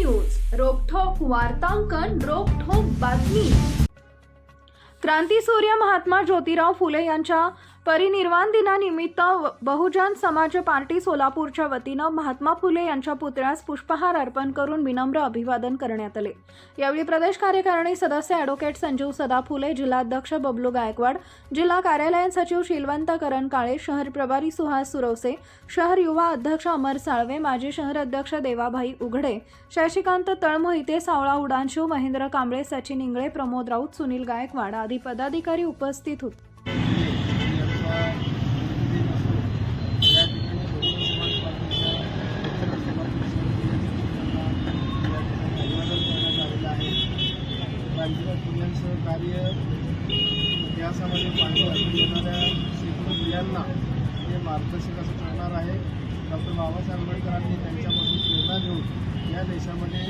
News रोकठोक वार्तांकन रोकठोक बातमी. क्रांतीसूर्य महात्मा ज्योतिराव फुले यांच्या परिनिर्वाण दिनानिमित्त व- बहुजन समाज पार्टी सोलापूरच्या वतीनं महात्मा फुले यांच्या पुतळ्यास पुष्पहार अर्पण करून विनम्र अभिवादन करण्यात आले. यावेळी प्रदेश कार्यकारिणी सदस्य ॲडव्होकेट संजीव सदा फुले जिल्हाध्यक्ष बबलू गायकवाड जिल्हा कार्यालयीन सचिव शिलवंत करण काळे शहर प्रभारी सुहास सुरवसे शहर युवा अध्यक्ष अमर साळवे माजी शहर अध्यक्ष देवाभाई उघडे शशिकांत तळमोहिते सावळा उडानशिव महेंद्र कांबळे सचिन इंगळे प्रमोद राऊत सुनील गायकवाड आदी पदाधिकारी उपस्थित होते यांचा दिन असो या ठिकाणी बहुजन समाज पार्टीच्या अध्यक्ष सभापती समिती यांच्या वतीने अभिवादन कार्य इतिहासामध्ये पाहिजे येणाऱ्या शेकडो मुलांना हे मार्गदर्शक असं ठरणार आहे. डॉक्टर बाबासाहेब आंबेडकरांनी त्यांच्यापासून प्रेरणा घेऊन या देशामध्ये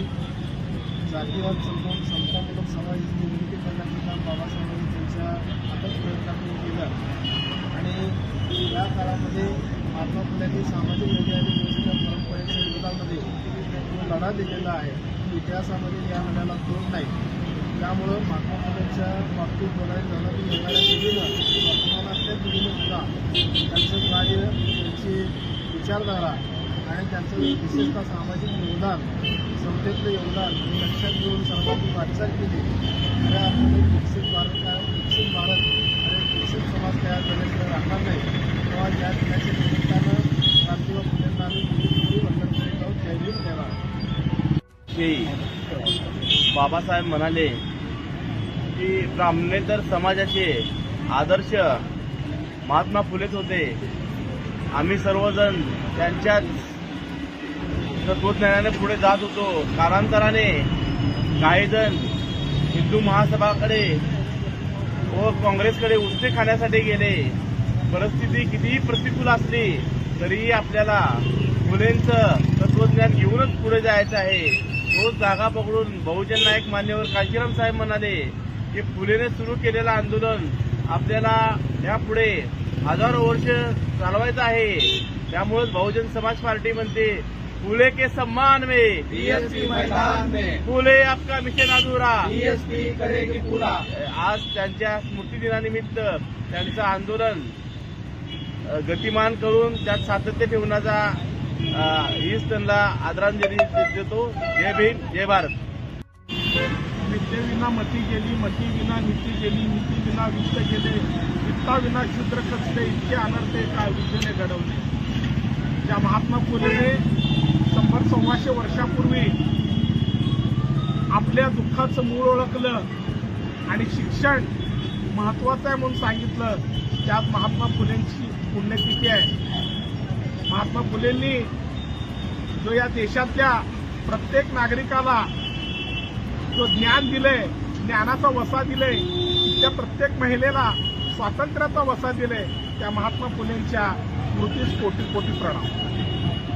जातीवाद संपवून समतामूलक समाजाची निर्मिती करण्याचं काम बाबासाहेबांनी त्यांच्या अथक प्रयत्नातून केलं. आणि या काळामध्ये महात्मा फुल्यांनी सामाजिक न्याय आणि व्यवस्थेच्या परंपरेच्या विरोधामध्ये जो लढा दिलेला आहे इतिहासामध्ये या लढ्याला तोड नाही. त्यामुळं महात्मा बाबतीत बोलायला झालं की येणाऱ्या पिढीनं वर्तमानातल्या पिढीनं सुद्धा त्यांचं कार्य त्यांची विचारधारा आणि त्यांचं विशेषतः सामाजिक योगदान संस्थेतलं योगदान हे लक्षात घेऊन सर्वांनी वाटचाल केली. खऱ्या अर्थाने विकसित भारत काय विकसित भारत आणि विकसित समाज तयार झाल्याशिवाय राहणार नाही. तेव्हा या दिनाच्या निमित्तानं क्रांतीवा फुलेंना आम्ही पिढी वंदन करीत आहोत. जय भीम बाबासाहेब म्हणाले की ब्राह्मणेतर समाजाचे आदर्श महात्मा फुलेच होते. आम्ही सर्वजण त्यांच्याच तत्वज्ञानाने पुढे जात होतो. कालांतराने काही जण हिंदू महासभाकडे व काँग्रेसकडे उसने खाण्यासाठी गेले. परिस्थिती कितीही प्रतिकूल असली तरीही आपल्याला फुलेंचं तत्वज्ञान घेऊनच पुढे जायचं आहे. तोच जागा पकडून बहुजन नायक मान्यवर कांशीराम साहेब म्हणाले की फुलेने सुरू केलेलं आंदोलन आपल्याला यापुढे हजारो वर्ष चालवायचं आहे. त्यामुळेच बहुजन समाज पार्टी म्हणते फुले के सम्मान में. मैदान में. फुले आपका मिशन अधुरा. बीएसपी करेगी पूरा. आज त्यांच्या स्मृतिदिनानिमित्त त्यांचं आंदोलन गतिमान करून त्यात सातत्य ठेवण्याचा हीच त्यांना आदरांजली देतो. जय भीम जय भारत. विना मती गेली मती विना नीती गेली नीती विना वित्त गेले वित्ता विना क्षुद्र खचले इतके अनर्थे एका विद्येने घडवले. त्या महात्मा फुलेने शंभर सव्वाशे वर्षापूर्वी आपल्या दुःखाचं मूळ ओळखलं आणि शिक्षण महत्वाचं आहे म्हणून सांगितलं त्यात महात्मा फुलेंची पुण्यतिथी आहे. महात्मा फुलेंनी जो या देशातल्या प्रत्येक नागरिकाला जो ज्ञान दिलंय ज्ञानाचा वसा दिलंय त्या प्रत्येक महिलेला स्वातंत्र्याचा वसा दिलंय त्या महात्मा फुलेंच्या स्मृतीस कोटी कोटी प्रणाम.